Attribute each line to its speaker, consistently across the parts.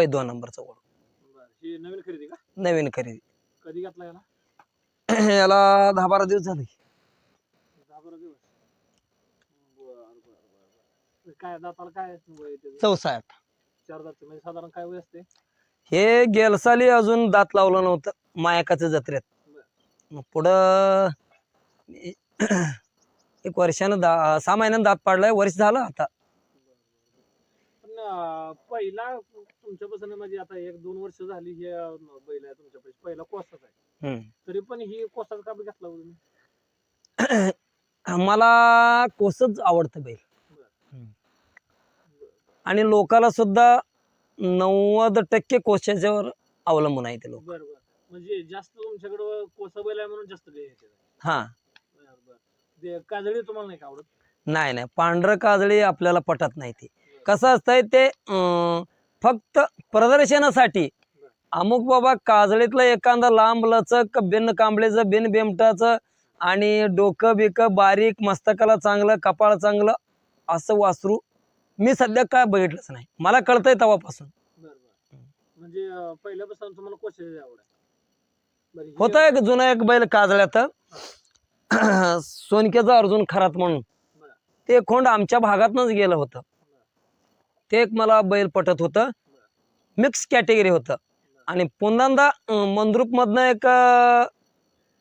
Speaker 1: होय दोन नंबरचा
Speaker 2: ही नवीन खरेदी का?
Speaker 1: नवीन खरेदी.
Speaker 2: कधी घेतला याला?
Speaker 1: याला दहा बारा दिवस झाले.
Speaker 2: दहा बारा दिवस. बर बर बर बर. काय दाताला काय वय आहे त्याचं?
Speaker 1: चौसाठ
Speaker 2: चार दात. म्हणजे साधारण काय वय असते?
Speaker 1: हे गेल साली अजून दात लावलं नव्हतं. मायकाच्या जत्रेत. मग पुढं एक वर्षानं दा सहा महिन्यानं दात पाडलाय. वर्ष झालं आता.
Speaker 2: पण अं, पहिला तुमच्यापासून म्हणजे आता एक दोन वर्ष झाली हे बैल आहे तुमच्यापाशी. पहिला कोसाच आहे. तरी पण ही कोसाचा का घेतला हो तुम्ही?
Speaker 1: मला कोसच आवडतं बैल. आणि लोकाला सुद्धा नव्वद टक्के कोशाच्यावर अवलंबून आहे ते लोक.
Speaker 2: बर बर. म्हणजे जास्त तुमच्याकडं कोसा बैल आहे म्हणून जास्त येते
Speaker 1: हा.
Speaker 2: बर बर. ते काजळी तुम्हाला नाही का आवडत?
Speaker 1: नाही नाही. पांढरं काजळी आपल्याला पटत नाही ते. कसं असतंय ते अं, फक्त प्रदर्शनासाठी. अमुक बाबा काजळीतलं एखादं लांब लचक बिन कांबळेचं बिन बेमटाचं आणि डोकं बिकं बारीक मस्तकाला चांगलं कपाळ चांगलं असं वासरू मी सध्या काय बघितलंच नाही. मला कळतंय
Speaker 2: बर म्हणजे पहिल्यापासून तुम्हाला कोशाची आवड आहे? बरं, ही-
Speaker 1: होता एक जुना एक बैल काजळ्यात. सोनकेचा अर्जुन खरात म्हणून. ते खोंड आमच्या भागातनच गेलं होतं. ते एक मला बैल पटत होतं. मिक्स कॅटेगरी होतं. आणि पुन्हा मंद्रुप मधनं एक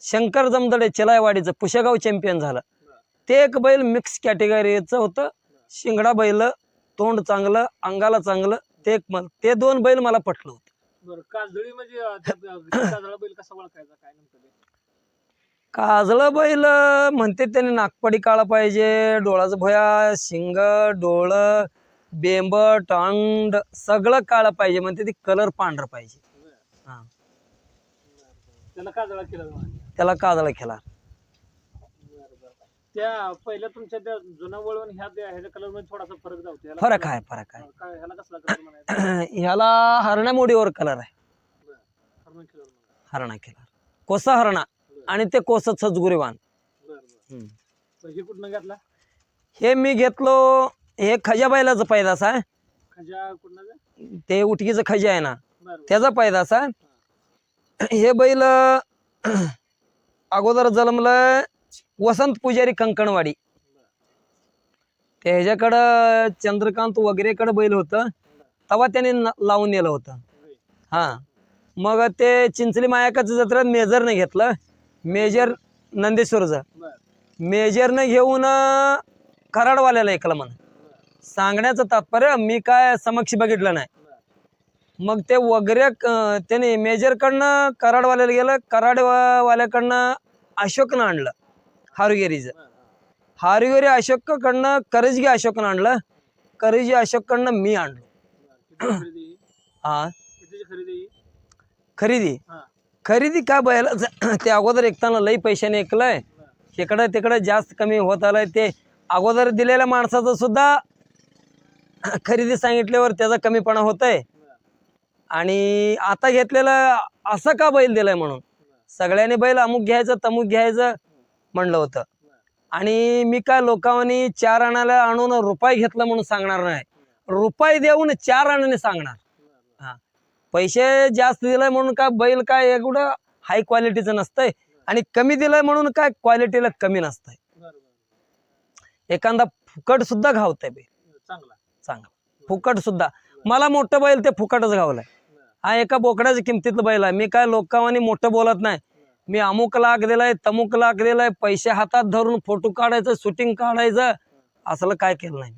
Speaker 1: शंकर जमदडे चिलायवाडीचं पुशेगाव चॅम्पियन झालं. ते एक बैल मिक्स कॅटेगरीचं होतं. शिंगडा बैल तोंड चांगलं अंगाला चांगलं ते एक मल ते दोन बैल मला पटलं होतं.
Speaker 2: बरं काजळी म्हणजे काजळा बैल कसा ओळखायचा? काय नेमकं ते?
Speaker 1: काजळ बैल अं, म्हणते त्याने नागपडी काळा पाहिजे डोळाचं भोया शिंग डोळ बेंब टांड सगळं काळं पाहिजे म्हणते ती कलर पांढरं पाहिजे. हा.
Speaker 2: त्याला काजळा केला जाणार.
Speaker 1: त्याला काजळ
Speaker 2: बरं, बरं. त्या पहिल्या तुमच्या त्या जुना वळवून ह्या त्या- ह्याच्या कलरमध्ये थोडासा फरक जातो ह्याला
Speaker 1: फरक आहे फरक आहे.
Speaker 2: काय ह्याला कसला कलर म्हणायचा
Speaker 1: ह्याला हरणा मोडीवर कलर आहे.
Speaker 2: हरमन कलर म्हणायचा.
Speaker 1: हरणा खेळा कोसा हरणा आणि ते कोस सजगुरीवान
Speaker 2: बरं बरं. बरं, हे कुठनं घेतला?
Speaker 1: हे मी घेतलो हे खजा बैलाचं पैदास आहे
Speaker 2: खजा
Speaker 1: ते उटकीचं खजा आहे ना.
Speaker 2: बरं.
Speaker 1: त्याचा पैदास आहे हे बैल अगोदर जन्मलं वसंत पुजारी कंकणवाडी. ते ह्याच्याकडं चंद्रकांत वगैरेकडं बैल होतं. तेव्हा त्याने न- लावून नेलं होतं. हां. मग ते चिंचली मायाकाचं जत्रेत मेजरने घेतलं. मेजर नंदेश्वरचं.
Speaker 2: बरं.
Speaker 1: मेजरनं घेऊन अं, कराडवाल्याला ऐकलं म्हण. सांगण्याचं तात्पर्य मी काय समक्ष बघितलं नाही. मग ते वगैरे त्याने मेजरकडनं कराडवाल्याला गेलं कराडवाल्याकडनं अशोकनं आणलं हारुगेरीचं. हारुगेरी अशोककडनं करजगी अशोकनं आणलं करजी अशोककडनं मी आणलो
Speaker 2: ही? खरेदी ही?
Speaker 1: खरेदी. खरेदी काय बैलाचं ते अगोदर एकताना लई पैशाने ऐकलंय. इकडं तिकडं जास्त कमी होत आलंय ते अगोदर दिलेल्या माणसाचं सुद्धा खरेदी सांगितल्यावर त्याचा कमीपणा होत
Speaker 2: आहे
Speaker 1: आणि आता घेतलेलं असं का बैल दिलाय म्हणून? सगळ्यांनी बैल अमुक घ्यायचं तमुक घ्यायचं म्हणलं होतं. आणि मी काय लोकांनी चार आणाला आणून रुपये घेतलं म्हणून सांगणार नाही. रुपये देऊन चार आणाने सांगणार.
Speaker 2: हा.
Speaker 1: पैसे जास्त दिलाय म्हणून काय बैल काय एवढं हाय क्वालिटीचं नसतंय? आणि कमी दिलंय म्हणून काय क्वालिटीला कमी नसतंय? एखादा फुकट सुद्धा घावतंय बैल
Speaker 2: चांगला
Speaker 1: फुकट सुद्धा. मला मोठं बैल ते फुकटच घावलंय
Speaker 2: आहे
Speaker 1: हा एका बोकड्याच्या किमतीतलं बैल आहे. मी काय लोकांनी मोठं बोलत नाही. मी अमुक लाख दिलाय तमुक लाख दिलाय पैसे हातात धरून फोटो काढायचं शूटिंग काढायचं असलं काय केलं नाही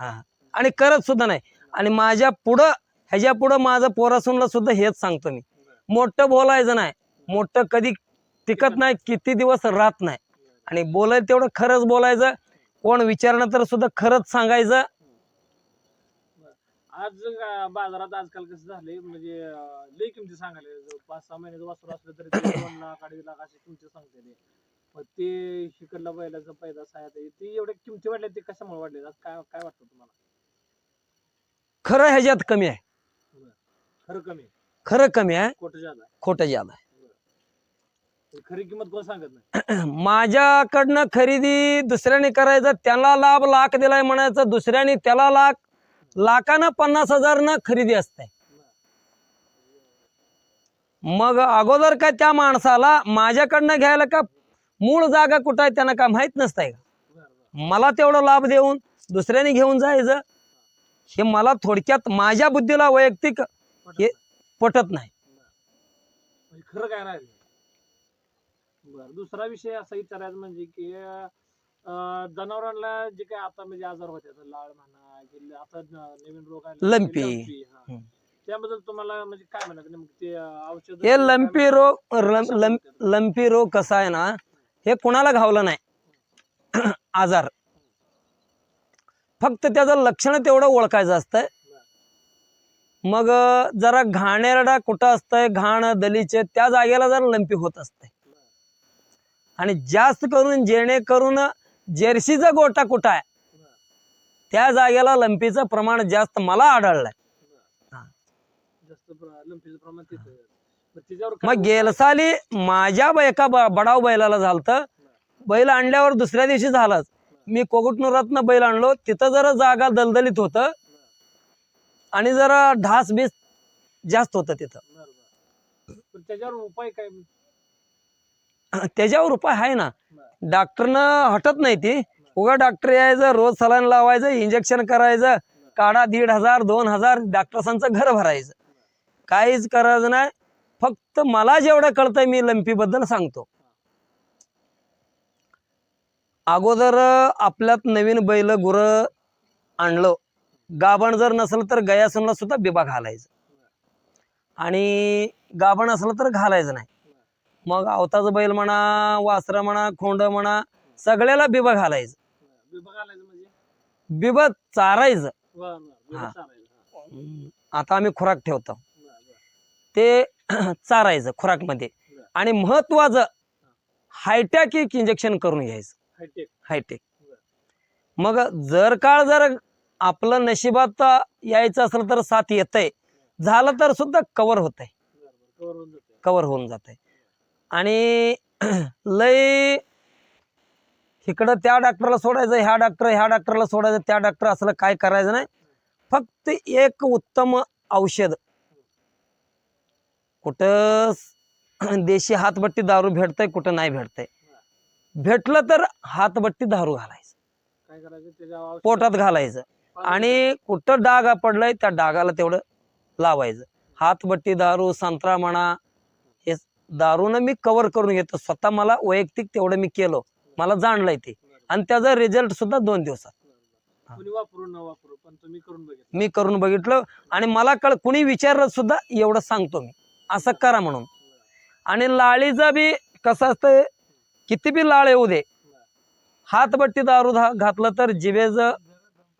Speaker 1: हा आणि करत सुद्धा नाही. आणि माझ्या पुढं ह्याच्या पुढं माझं पोरासूनला सुद्धा हेच सांगतो मी. मोठं बोलायचं नाही. मोठं कधी टिकत नाही किती दिवस राहत नाही. आणि बोलायचं तेवढं खरंच बोलायचं. कोण विचारलं तर सुद्धा खरंच सांगायचं.
Speaker 2: आज अं, बाजारात आजकाल कसं झालंय म्हणजे अं, लई किमती सांगायला जवळ पाच सहा महिन्याचं वासरू असलं तरी ते दोन लाख अडीच लाख अशी किमती सांगते ते. मग ते शिकडला बैलाचा पैदास आहे ते एवढ्या किमती वाढल्या ते कशामुळे वाढले आज काय काय वाटतं तुम्हाला?
Speaker 1: खरं ह्याच्यात कमी आहे.
Speaker 2: खरं कमी
Speaker 1: खरं कमी आहे.
Speaker 2: खोटं जादा
Speaker 1: खोटं ज्यादा आहे.
Speaker 2: आहे खरी किंमत कोण सांगत नाही?
Speaker 1: माझ्याकडनं खरेदी दुसऱ्याने करायचं त्याला लाभ लाख दिलाय म्हणायचं दुसऱ्याने त्याला लाख लाखानं पन्नास हजारनं खरेदी असते. मग अगोदर का त्या माणसाला माझ्याकडनं घ्यायला का मूळ जागा कुठं आहे त्यांना काय माहीत नसतंय का? मला तेवढा लाभ देऊन दुसऱ्याने घेऊन जायचं. हे मला थोडक्यात माझ्या बुद्धीला वैयक्तिक हे- पटत नाही.
Speaker 2: म्हणजे खरं काय राहिलं बर दुसरा विषय असा विचारायचा म्हणजे की अं, जनावरांना जे काय आता म्हणजे आजार होते लाळ म्हणा की आता न- नवीन रोग आले.
Speaker 1: लंपी.
Speaker 2: हा.
Speaker 1: हम्म.
Speaker 2: त्याबद्दल तुम्हाला म्हणजे काय म्हणायचं नेमकं ते औषध
Speaker 1: हे लंपी रोग लंपी रोग कसा आहे ना हे कुणाला घावलं नाही. आजार. फक्त त्याचं लक्षण तेवढं ओळखायचं असतंय. मग अं, जरा घाणेरडा कुठं असतंय घाण दलीचे त्या जागेला जरा लंपी होत असतंय आणि जास्त करून जेणेकरून जर्सीचा गोटा कुठं आहे? त्या जागेला लंपीचं प्रमाण जास्त मला आढळलंय.
Speaker 2: तिथं. मग त्याच्यावर काय
Speaker 1: मग गेल साली माझ्या एका बडाव बैलाला झालत. बैल आणल्यावर दुसऱ्या दिवशी झालाच. मी कोकुटनुरातनं बैल आणलो. तिथं जरा जागा दलदलीत होतं. आणि जरा ढास बीस जास्त होतं तिथं.
Speaker 2: त्याच्यावर उपाय काय?
Speaker 1: त्याच्यावर उपाय आहे ना. डॉक्टरनं हटत नाही ती. उगा डॉक्टर यायचं रोज सलाईन लावायचं इंजेक्शन करायचं काढा दीड हजार दोन हजार डॉक्टर्सांचं घर भरायचं. काहीच करायचं नाही. फक्त मला जेवढं कळतंय मी लंपी बद्दल सांगतो. अगोदर आपल्यात नवीन बैल गुर आणलं. गाभण जर नसलं तर गयासूनला सुद्धा बिबा घालायचं. आणि गाभण असलं तर घालायचं नाही. मग अवताचं बैल म्हणा वासरं म्हणा खोंड म्हणा सगळ्याला बिबा घालायचं.
Speaker 2: आलायचं म्हणजे?
Speaker 1: बिबा चारायचं. हा.
Speaker 2: हा.
Speaker 1: हम्म, आता आम्ही खुराक ठेवतो. ते चारायचं खुराकमध्ये. आणि महत्वाचं हायटॅक एक इंजेक्शन करून घ्यायचं.
Speaker 2: हायटेक.
Speaker 1: हायटेक. मग जर काळ जर आपलं नशिबात यायचं असलं तर साथ येतंय. झालं तर सुद्धा कवर
Speaker 2: होऊन जाते
Speaker 1: कवर होऊन जाते आणि लय इकडं त्या डॉक्टरला सोडायचं ह्या डॉक्टर ह्या डॉक्टरला सोडायचं त्या डॉक्टर असलं काय करायचं नाही. फक्त एक उत्तम औषध. कुठं देशी हातबट्टी दारू भेटतंय कुठं नाही भेटतंय. भेटलं तर हातबट्टी दारू घालायचं. पोटात घालायचं. आणि कुठं डाग पडलाय त्या डागाला तेवढं लावायचं. हातबट्टी दारू संत्रा म्हणा हे दारूनं मी कव्हर करून घेतो. स्वतः मला वैयक्तिक तेवढं मी केलं. मला जाणलंय ते. आणि त्याचा रिझल्ट सुद्धा दोन दिवसात.
Speaker 2: कुणी वापरू न वापरू पण तुम्ही करून बघितलं.
Speaker 1: मी करून बघितलं आणि मला कळ कुणी विचारलं सुद्धा एवढं सांगतो मी. असं करा म्हणून. आणि लाळीचा बी कसं असतंय किती बी लाळ येऊ दे हातबट्टी दारू घातलं तर जिभेचं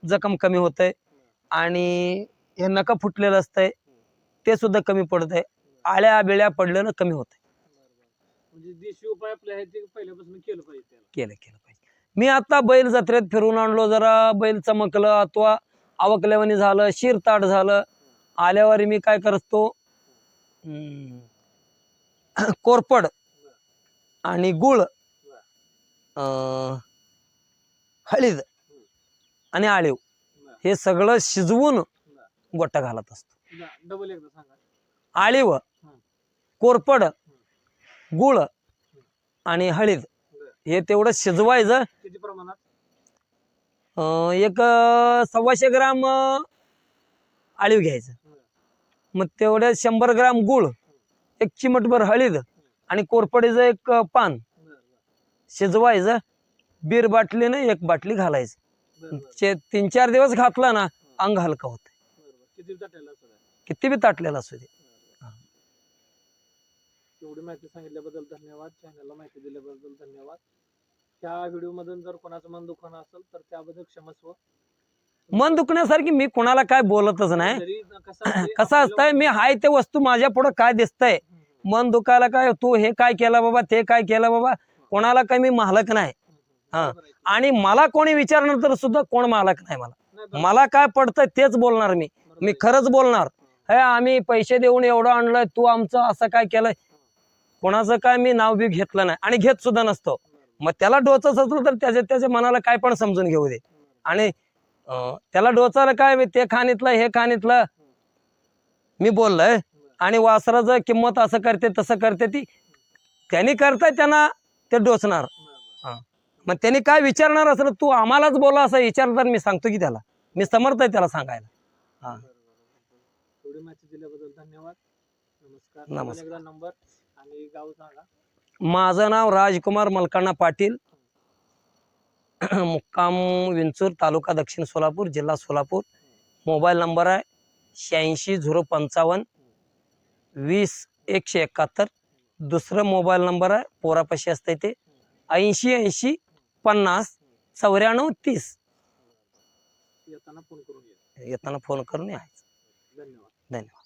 Speaker 1: जखम कमी होतंय आणि हे नका फुटलेलं असतंय ते सुद्धा कमी पडतंय. आळ्या बिळ्या पडल्यानं कमी होतंय.
Speaker 2: म्हणजे देशी उपाय आपले आहेत ते पहिल्यापासून केलं पाहिजे. त्याला
Speaker 1: केलं केलं पाहिजे. मी आता बैल जत्रेत फिरून आणलो जरा बैल चमकलं अथवा आवकल्यावानी झालं शिरताट झालं. आल्यावर मी काय करतो? कोरपड आणि गुळ हळीद आणि आळीव हे सगळं शिजवून गोटा घालत असतो. आळीव कोरपड गुळ आणि हळीद हे तेवढं शिजवायचं.
Speaker 2: किती प्रमाणात?
Speaker 1: अं, एक अं, सव्वाशे ग्राम अं, आळीव घ्यायचं. मग तेवढ्या शंभर ग्राम गुळ एक चिमटभर हळीद आणि कोरपडीचं एक अं, पान शिजवायचं. बीर बाटलीनं एक बाटली घालायचं. चे तीन चार दिवस घातला ना अंग हलकं होतं.
Speaker 2: किती टाकायला?
Speaker 1: किती बी ताटलेला असू दे.
Speaker 2: एवढी माहिती सांगितल्याबद्दल धन्यवाद. चॅनलला माहिती दिल्याबद्दल धन्यवाद. ह्या व्हिडिओ मधून जर कोणाचं मन दुखणं असेल तर त्याबद्दल क्षमस्व
Speaker 1: मन दुखण्यासारखी मी कुणाला काय बोलतच नाही.
Speaker 2: कसं असते,
Speaker 1: कसं असतंय मी हाय ते वस्तू माझ्या पुढं काय दिसतंय? मन दुखायला काय तू हे काय केलं बाबा ते काय केलं बाबा? कोणाला काय मी मालक नाही. हा. आणि मला कोणी विचारणार तर सुद्धा कोण मालक नाही मला. मला काय पडतंय तेच बोलणार मी. मी. खरंच बोलणार. हे आम्ही पैसे देऊन एवढं आणलंय तू आमचं असं काय केलंय? कोणाचं काय मी नाव बी घेतलं नाही आणि घेत सुद्धा नसतो. मग त्याला डोचत असलं तर त्याच्या त्याच्या मनाला काय पण समजून घेऊ दे. आणि त्याला डोचायला काय मी ते खाणीतलं हे खाणीतलं. मी बोललोय आणि वासराचं किंमत असं करते तसं करते ती. त्यांनी करताय त्यांना ते
Speaker 2: बरं.
Speaker 1: मग त्यांनी काय विचारणार असं तू आम्हालाच बोला असं विचारणार मी सांगतो की त्याला. मी समर्थ आहे त्याला सांगायला. हा.
Speaker 2: नमस्कार. नंबर. आणि गाव सांगा
Speaker 1: माझं नाव राजकुमार मलकाणा पाटील. मुक्काम विंचूर तालुका दक्षिण सोलापूर जिल्हा सोलापूर. मोबाईल नंबर आहे शहाऐंशी झिरो पंचावन्न वीस एकशे एकाहत्तर. दुसरं मोबाईल नंबर आहे पोरापाशी असते ते ऐंशी ऐंशी पन्नास चौऱ्याण्णव तीस.
Speaker 2: येताना फोन करून घ्या
Speaker 1: येताना फोन करून यायचं
Speaker 2: धन्यवाद.
Speaker 1: धन्यवाद.